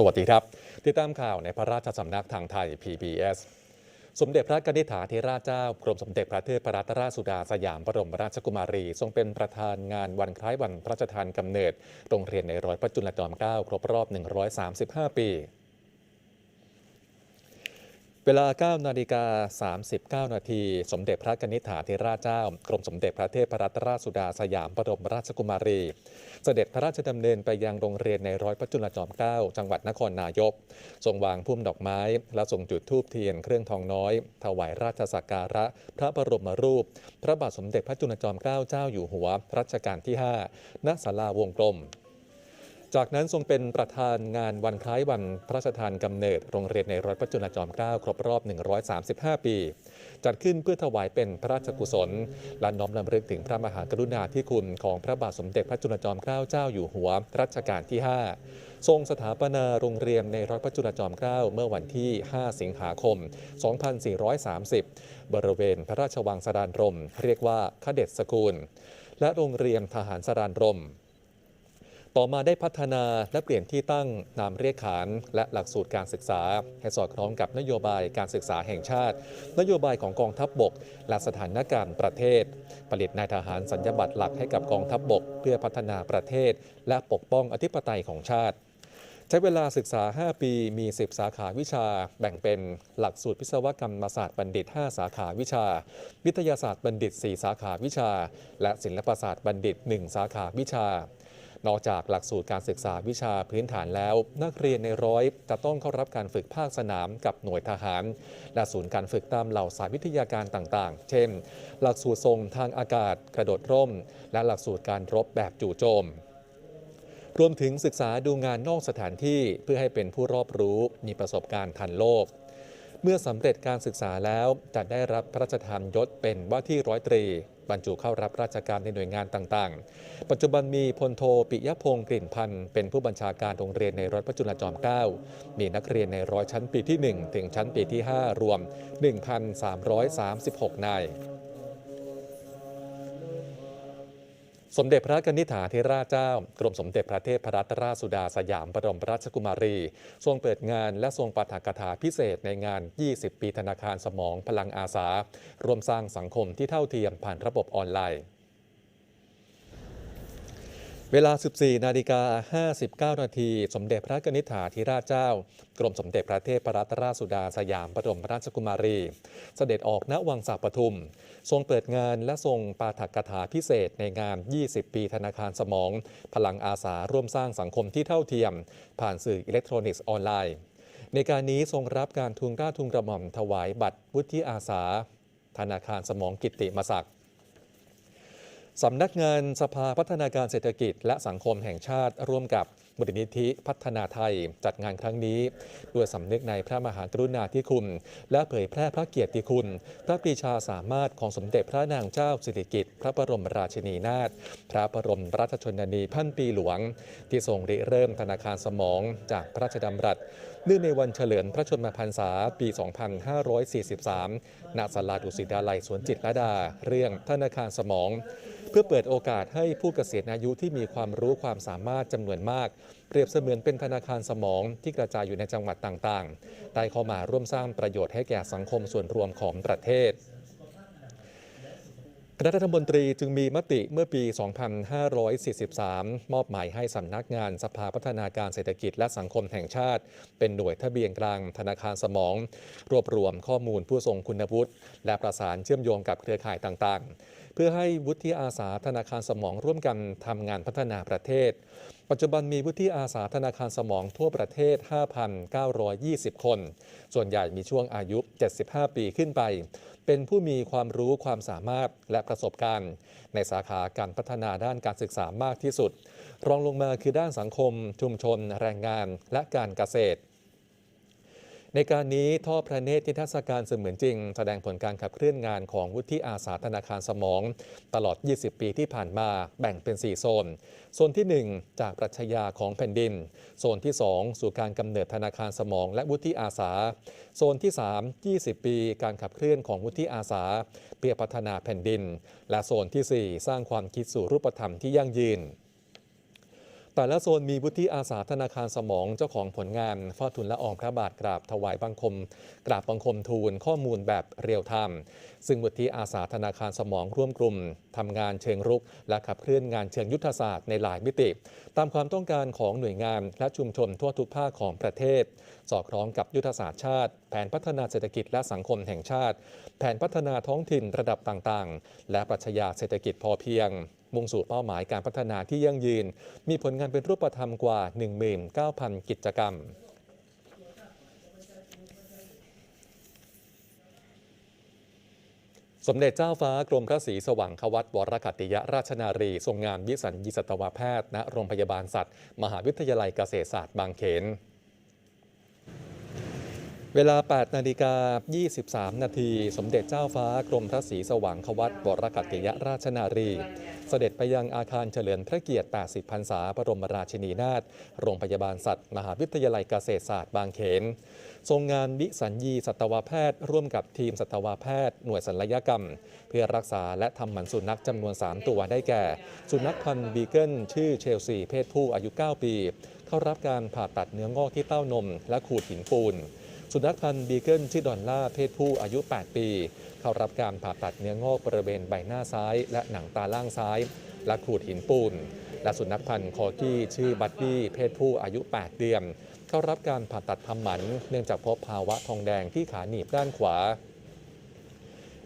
สวัสดีครับ ติดตามข่าวในพระราชสำนักทางไทย PBS สมเด็จพระกนิษฐาธิราชเจ้ากรมสมเด็จพระเทพรัตนราชสุดาสยามบรมราชกุมารี ทรงเป็นประธานงานวันคล้ายวันพระราชทานกำเนิด โรงเรียนในร้อยพระจุลจอมเกล้าครบรอบ 135 ปี เวลา 9 นาฬิกา 39 นาที สมเด็จพระกนิษฐาธิราชเจ้า กรมสมเด็จพระเทพรัตนราชสุดาสยามบรมราชกุมารี เสด็จพระราชดำเนินไปยังโรงเรียนในร้อยพระจุลจอมเกล้า จังหวัดนครนายก ทรงวางพุ่มดอกไม้ และทรงจุดธูปเทียนเครื่องทองน้อย ถวายราชสักการะ พระบรมรูป พระบาทสมเด็จพระจุลจอมเกล้าเจ้าอยู่หัวรัชกาลที่ 5 ณ ศาลาวงกลม จากนั้นทรงเป็นประธานงานวันคล้ายวันพระราชทานกำเนิดโรงเรียนในร้อยพระจุลจอมเกล้าครบรอบ 135 ปี จัดขึ้นเพื่อถวายเป็นพระราชกุศล และน้อมรำลึกถึงพระมหากรุณาธิคุณของพระบาทสมเด็จพระจุลจอมเกล้าเจ้าอยู่หัวรัชกาลที่ 5 ทรงสถาปนาโรงเรียนในร้อยพระจุลจอมเกล้าเมื่อวันที่ 5 สิงหาคม 2430 บริเวณพระราชวังสรานรม เรียกว่าขเด็ดสกุลและโรงเรียนทหารสรานรม ต่อมาได้พัฒนาและเปลี่ยนที่ตั้งนามเรียกขานและหลักสูตรการศึกษา ให้สอดคล้องกับนโยบายการศึกษาแห่งชาติ นโยบายของกองทัพบบก และสถานการณ์ประเทศ ผลิตนายทหารสัญญบัตรหลักให้กับกองทัพบบก เพื่อพัฒนาประเทศ และปกป้องอธิปไตยของชาติใช้เวลาศึกษา 5 ปี มี 10 สาขาวิชา แบ่งเป็นหลักสูตรวิศวกรรมศาสตร์บัณฑิต 5 สาขาวิชา วิทยาศาสตร์บัณฑิต 4 สาขาวิชา และศิลปศาสตร์บัณฑิต 1 สาขาวิชา นอกจากหลักสูตรการศึกษาวิชาพื้นฐานแล้ว นักเรียนในร้อยจะต้องเข้ารับการฝึกภาคสนามกับหน่วยทหารและศูนย์การฝึกตามเหล่าสายวิทยาการต่างๆ เช่น หลักสูตรทรงทางอากาศกระโดดร่ม และหลักสูตรการรบแบบจู่โจมรวมถึงศึกษาดูงานนอกสถานที่เพื่อให้เป็นผู้รอบรู้มีประสบการณ์ทันโลก เมื่อสำเร็จการศึกษาแล้วจะได้รับพระราชทานยศเป็นว่าที่ร้อยตรี บรรจุเข้ารับราชการในหน่วยงานต่างๆ ปัจจุบันมีพลโทปิยพงศ์กลิ่นพันธ์เป็นผู้บัญชาการโรงเรียนในร้อยพระจุลจอมเกล้ามีนักเรียนในร้อยชั้นปีที่ 1 ถึงชั้นปีที่ 5 รวม 1,336 นาย สมเด็จพระกนิษฐาธิราชเจ้า กรมสมเด็จพระเทพรัตนราชสุดาสยามบรมราชกุมารี ทรงเปิดงานและทรงปาฐกถาพิเศษในงาน 20 ปีธนาคารสมองพลังอาสา ร่วมสร้างสังคมที่เท่าเทียมผ่านระบบออนไลน์ เวลา 14 นาฬิกา 59 นาที สมเด็จพระกนิษฐาธิราชเจ้า กรมสมเด็จพระเทพรัตนราชสุดาสยามบรมราชกุมารี เสด็จออกณวังสาปทุม ทรงเปิดงานและทรงปาฐกถาพิเศษในงาน 20 ปีธนาคารสมอง พลังอาสาร่วมสร้างสังคมที่เท่าเทียม ผ่านสื่ออิเล็กทรอนิกส์ออนไลน์ ในการนี้ทรงรับการทุนราทุนกระหม่อมถวายบัตรวุฒิอาสา ธนาคารสมองกิตติมศักดิ์ สำนักงานสภาพัฒนาการเศรษฐกิจ และสังคมแห่งชาติ ร่วมกับมูลนิธิพัฒนาไทยจัดงานครั้งนี้ด้วยสำนึกในพระมหากรุณาธิคุณ และเผยแพร่พระเกียรติคุณ พระปรีชาสามารถของสมเด็จพระนางเจ้าสิริกิติ์พระบรมราชินีนาถพระบรมราชชนนีพันปีหลวง ที่ทรงริเริ่มธนาคารสมองจากพระราชดำรัส เนื่องในวันเฉลิมพระชนมพรรษาปี 2543 ณ ศาลาดุสิตดาลัยสวนจิตรดา เรื่องธนาคารสมอง เพื่อเปิดโอกาสให้ผู้เกษียณอายุที่มีความรู้ความสามารถจำนวนมาก เปรียบเสมือนเป็นธนาคารสมองที่กระจายอยู่ในจังหวัดต่างๆ ได้เข้ามาร่วมสร้างประโยชน์ให้แก่สังคมส่วนรวมของประเทศ คณะรัฐมนตรีจึงมีมติเมื่อปี 2543 มอบหมายให้สำนักงานสภาพัฒนาการเศรษฐกิจและสังคมแห่งชาติ เป็นหน่วยทะเบียนกลางธนาคารสมอง รวบรวมข้อมูลผู้ทรงคุณวุฒิและประสานเชื่อมโยงกับเครือข่ายต่างๆ พื่อให้วุฒิอาสาธนาคารสมองร่วมกันทำงานพัฒนาประเทศ ปัจจุบันมีวุฒิอาสาธนาคารสมองทั่วประเทศ 5,920 คน ส่วนใหญ่มีช่วงอายุ 75 ปีขึ้นไป เป็นผู้มีความรู้ความสามารถและประสบการณ์ ในสาขาการพัฒนาด้านการศึกษามากที่สุด รองลงมาคือด้านสังคม ชุมชน แรงงาน และการเกษตร ในการนี้ท่อพระเนตรนิทรรศการเสมือนจริง แสดงผลการขับเคลื่อนงานของวุฒิอาสาธนาคารสมอง ตลอด 20 ปีที่ผ่านมาแบ่งเป็น 4 โซน โซนที่ 1 จากปรัชญาของแผ่นดิน โซนที่ 2 สู่การกำเนิดธนาคารสมอง และวุฒิอาสา โซนที่ 3 20 ปีการขับเคลื่อนของวุฒิอาสา เพื่อพัฒนาแผ่นดิน และโซนที่ 4 สร้างความคิดสู่รูปธรรมที่ยั่งยืน แต่ละโซนมีวุฒิอาสาธนาคารสมองเจ้าของผลงานเฝ้าทุนละอองพระบาทกราบถวายบังคม กราบบังคมทูลข้อมูลแบบเรียลไทม์ซึ่งวุฒิอาสาธนาคารสมองร่วมกลุ่มทำงานเชิงรุก และขับเคลื่อนงานเชิงยุทธศาสตร์ในหลายมิติ ตามความต้องการของหน่วยงานและชุมชนทั่วทุกภาคของประเทศ สอดคล้องกับยุทธศาสตร์ชาติ แผนพัฒนาเศรษฐกิจและสังคมแห่งชาติ แผนพัฒนาท้องถิ่นระดับต่างๆ และปรัชญาเศรษฐกิจพอเพียงมุ่งสู่เป้าหมายการพัฒนาที่ยั่งยืน มีผลงานเป็นรูปธรรมกว่า 19,000 กิจกรรมสมเด็จเจ้าฟ้ากรมพระศรีสว่างควัตวรคัตติยราชนารี ทรงงานวิสัญญีสัตวแพทย์ณโรงพยาบาลสัตว์ มหาวิทยาลัยเกษตรศาสตร์บางเขน เวลา 8 นาฬิกา 23 นาที สมเด็จเจ้าฟ้ากรมพระศรีสว่างควัตวรคัตติยราชนารี เสด็จไปยังอาคารเฉลิมพระเกียรติ 80 พรรษาบรมราชินีนาถ โรงพยาบาลสัตว์ มหาวิทยาลัยเกษตรศาสตร์บางเขน ทรงงานวิสัญญีสัตวแพทย์ ร่วมกับทีมสัตวแพทย์ หน่วยศัลยกรรม เพื่อรักษาและทำหมันสุนัขจำนวน 3 ตัวได้แก่ สุนัขพันธุ์บีเกิลชื่อเชลซี เพศผู้อายุ 9 ปี เข้ารับการผ่าตัดเนื้องอกที่เต้านม และขูดหินปูน สุนัขพันธุ์บีเกิลชื่อดอนล่าเพศผู้อายุ 8 ปี เข้ารับการผ่าตัดเนื้องอกบริเวณใบหน้าซ้าย และหนังตาล่างซ้าย และขูดหินปูน และสุนัขพันธุ์คอกี้ชื่อบัดดี้เพศผู้อายุ 8 เดือน เข้ารับการผ่าตัดทำหมัน เนื่องจากพบภาวะทองแดงที่ขาหนีบด้านขวา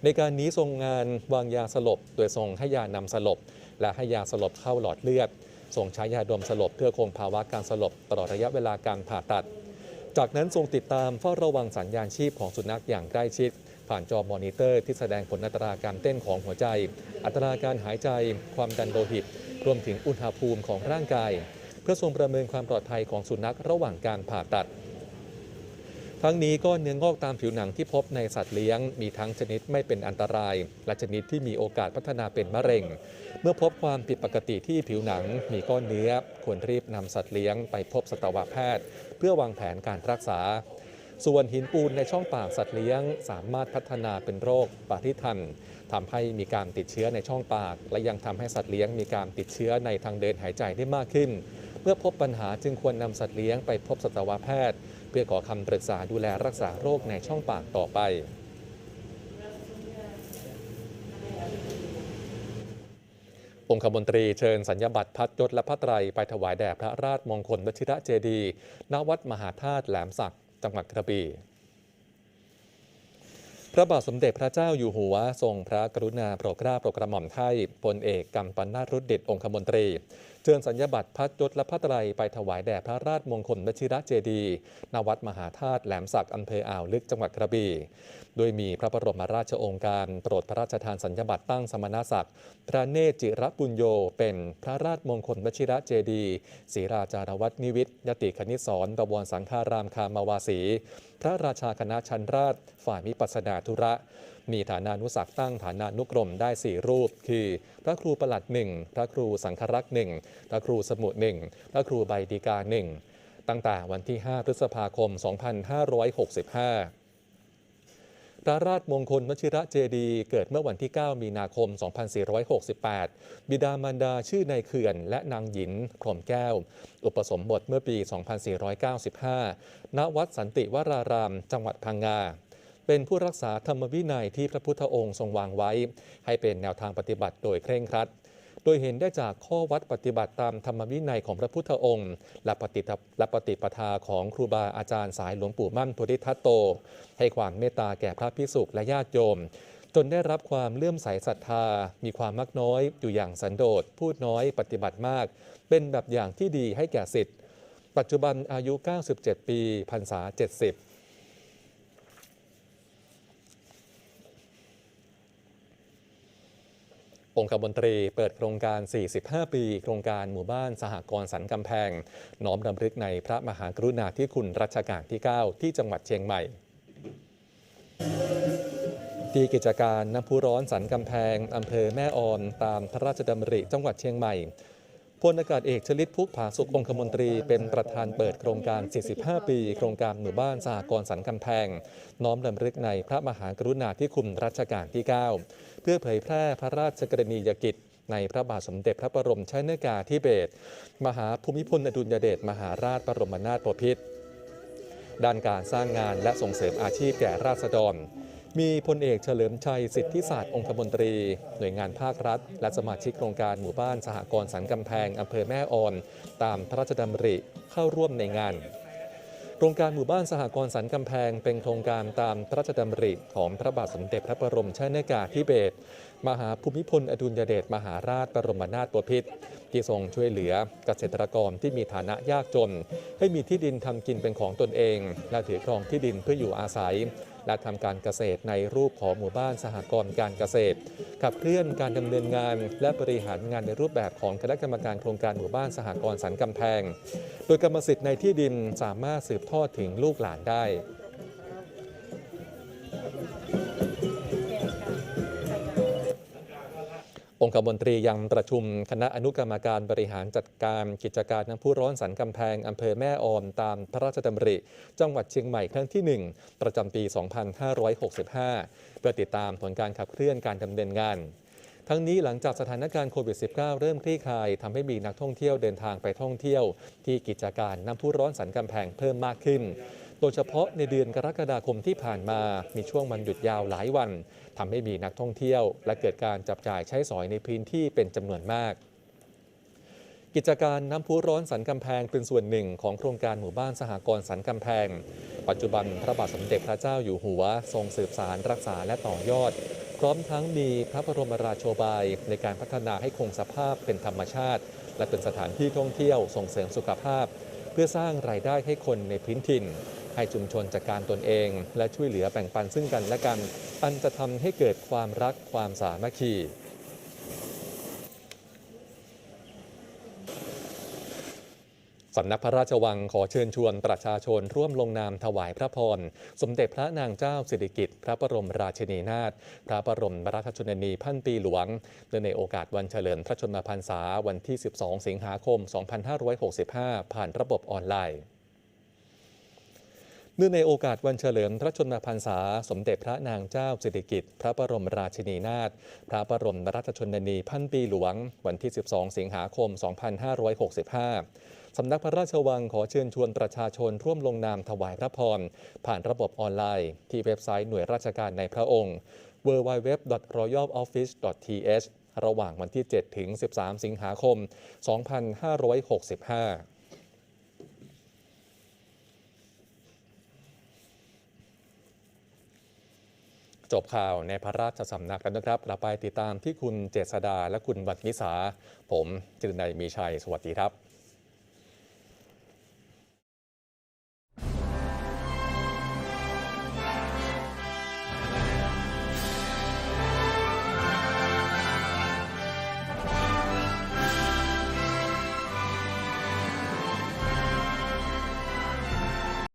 ในการนี้ทรงงานวางยาสลบ โดยทรงให้ยานำสลบ และให้ยาสลบเข้าหลอดเลือดทรงใช้ยาดมสลบเพื่อคงภาวะการสลบตลอดระยะเวลาการผ่าตัด จากนั้นทรงติดตามเฝ้าระวังสัญญาณชีพของสุนัขอย่างใกล้ชิด ผ่านจอมอนิเตอร์ที่แสดงผลอัตราการเต้นของหัวใจ อัตราการหายใจ ความดันโลหิต รวมถึงอุณหภูมิของร่างกาย เพื่อทรงประเมินความปลอดภัยของสุนัขระหว่างการผ่าตัด ทั้งนี้ก็เนื้องอกตามผิวหนังที่พบในสัตว์เลี้ยง มีทั้งชนิดไม่เป็นอันตราย และชนิดที่มีโอกาสพัฒนาเป็นมะเร็ง เมื่อพบความผิดปกติที่ผิวหนัง มีก้อนเนื้อ ควรรีบนำสัตว์เลี้ยงไปพบสัตวแพทย์ เพื่อวางแผนการรักษา ส่วนหินปูนในช่องปากสัตว์เลี้ยง สามารถพัฒนาเป็นโรคปาริทันทำให้มีการติดเชื้อในช่องปาก และยังทำให้สัตว์เลี้ยงมีการติดเชื้อในทางเดินหายใจได้มากขึ้น เมื่อพบปัญหาจึงควรนำสัตว์เลี้ยงไปพบสัตวแพทย์ เพื่อขอคำปรึกษาดูแลรักษาโรคในช่องปากต่อไปองคมนตรีเชิญสัญญบัตรพัดยศและพระไตรไปถวายแด่พระราชมงคลวชิระเจดีณวัดมหาธาตุแหลมสักดิ์จังหวัดกระบี่พระบาทสมเด็จพระเจ้าอยู่หัว ทรงพระกรุณาโปรดเกล้าโปรดกระหม่อมไทยพลเอกกัมปนาตรุดดิตองคมนตรี เชิญสัญญบัตรพัดยศและพระไตรไปถวายแด่พระราชมงคลวชิระเจดีย์ณวัดมหาธาตุแหลมสักดิ์อำเภออ่าวลึกจังหวัดกระบี่โดยมีพระบรมราชองค์การโปรดพระราชทานสัญญบัตรตั้งสมณศักดิ์พระเนจิรปุญโย เป็นพระราชมงคลวชิระเจดีศรีราจารวัตนิวิทยติคณิตสอนประวรสังฆารามคามาวาสี พระราชาคณะชันราชฝ่ายมิปัสสนาธุระ มีฐานานุศักตั้งฐานานุกรมได้ 4 รูป คือ พระครูประหลัดหนึ่งพระครูสังฆรักษ์หนึ่งพระครูสมุหนึ่งพระครูใบดีกาหนึ่งตั้งแต่วันที่ 5 พฤษภาคม 2565พระราชมงคลวชิระเจดี เกิดเมื่อวันที่ 9 มีนาคม 2468 บิดามารดาชื่อในเขื่อนและนางหญินพรมแก้ว อุปสมบทเมื่อปี 2495 ณ วัดสันติวราราม จังหวัดพังงา เป็นผู้รักษาธรรมวินัยที่พระพุทธองค์ทรงวางไว้ ให้เป็นแนวทางปฏิบัติโดยเคร่งครัด โดยเห็นได้จากข้อวัดปฏิบัติตามธรรมวินัยของพระพุทธองค์ และปฏิและปฏิปทาของครูบาอาจารย์สายหลวงปู่มั่นโพธิทัตโต ให้ความเมตตาแก่พระพิสุและญาติโยมจนได้รับความเลื่อมใสศรัทธา มีความมักน้อย อยู่อย่างสันโดษ พูดน้อย ปฏิบัติมาก เป็นแบบอย่างที่ดีให้แก่สิทธิ์ ปัจจุบันอายุ 97 ปีพรรษา 70 องค์คมนตรีเปิดโครงการ 45 ปี โครงการหมู่บ้านสหกรณ์สันกำแพง น้อมรำลึกในพระมหากรุณาธิคุณรัชกาลที่ 9 ที่จังหวัดเชียงใหม่ ที่กิจการน้ำพุร้อนสันกำแพงอำเภอแม่ออนตามพระราชดำริจังหวัดเชียงใหม่ พลอากาศเอกชลิตพุกผาสุของคมนตรีเป็นประธานเปิดโครงการ 45 ปี โครงการหมู่บ้านสหกรณ์สันกำแพง น้อมรำลึกในพระมหากรุณาธิคุณรัชกาลที่ 9 เพื่อเผยแพร่พระราชกรณียกิจในพระบาทสมเด็จพระบรมชนกาธิเบศรมหาภูมิพลอดุลยเดชมหาราชบรมนาถบพิตรด้านการสร้างงานและส่งเสริมอาชีพแก่ราษฎร มีพลเอกเฉลิมชัยสิทธิศาสตร์องคมนตรี หน่วยงานภาครัฐ และสมาชิกโครงการหมู่บ้านสหกรณ์สันกำแพงอำเภอแม่ออน ตามพระราชดำริเข้าร่วมในงาน โครงการหมู่บ้านสหกรณ์สันกำแพงเป็นโครงการตามพระราชดำริของพระบาทสมเด็จพระบรมชนกาธิเบศรมหาภูมิพลอดุลยเดชมหาราชบรมนาถบพิตรที่ทรงช่วยเหลือเกษตรกรที่มีฐานะยากจน ให้มีที่ดินทำกินเป็นของตนเอง และถือครองที่ดินเพื่ออยู่อาศัย และทำการเกษตรในรูปของหมู่บ้านสหกรณ์การเกษตร ขับเคลื่อนการดำเนินงาน และบริหารงานในรูปแบบของคณะกรรมการโครงการหมู่บ้านสหกรณ์สันกำแพง โดยกรรมสิทธิ์ในที่ดินสามารถสืบทอดถึงลูกหลานได้ องคมนตรียังประชุมคณะอนุกรรมการบริหารจัดการกิจการน้ำพุร้อนสันกำแพงอำเภอแม่ออมตามพระราชดำริ จังหวัดเชียงใหม่ครั้งที่ 1 ประจำปี 2565 เพื่อติดตามผลการขับเคลื่อนการดำเนินงานทั้งนี้หลังจากสถานการณ์โควิด -19 เริ่มคลี่คลายทำให้มีนักท่องเที่ยวเดินทางไปท่องเที่ยว ที่กิจการน้ำพุร้อนสันกำแพงเพิ่มมากขึ้น โดยเฉพาะในเดือนกรกฎาคมที่ผ่านมามีช่วงวันหยุดยาวหลายวัน ทำให้มีนักท่องเที่ยว และเกิดการจับจ่ายใช้สอยในพื้นที่เป็นจำนวนมาก กิจการน้ำพุร้อนสันกำแพงเป็นส่วนหนึ่งของโครงการหมู่บ้านสหกรณ์สันกำแพง ปัจจุบันพระบาทสมเด็จพระเจ้าอยู่หัว ทรงสืบสารรักษาและต่อยอด พร้อมทั้งมีพระบรมราโชบายในการพัฒนาให้คงสภาพเป็นธรรมชาติ และเป็นสถานที่ท่องเที่ยวส่งเสริมสุขภาพ เพื่อสร้างรายได้ให้คนในพื้นถิ่น ให้ชุมชนจัดการตนเอง และช่วยเหลือแบ่งปันซึ่งกันและกัน อันจะทำให้เกิดความรักความสามัคคีสำนักพระราชวังขอเชิญชวนประชาชนร่วมลงนามถวายพระพร สมเด็จพระนางเจ้าสิริกิติ์พระบรมราชินีนาถพระบรมราชชนนีพันปีหลวงเนื่องในโอกาสวันเฉลิมพระชนมพรรษาวันที่ 12 สิงหาคม 2565 ผ่านระบบออนไลน์ เนื่องในโอกาสวันเฉลิมพระชนมพรรษา สมเด็จพระนางเจ้าสิริกิติ์พระบรมราชินีนาถพระบรมราชชนนีพันปีหลวง วันที่ 12 สิงหาคม 2565 สำนักพระราชวังขอเชิญชวนประชาชนร่วมลงนามถวายพระพร ผ่านระบบออนไลน์ ที่เว็บไซต์หน่วยราชการในพระองค์ www.royaloffice.th ระหว่างวันที่ 7 ถึง 13 สิงหาคม 2565 จบข่าวในพระราชสำนักแล้วนะครับ เราไปติดตามที่คุณเจษดาและคุณบัตนิสา ผมจิรนัยมีชัย สวัสดีครับ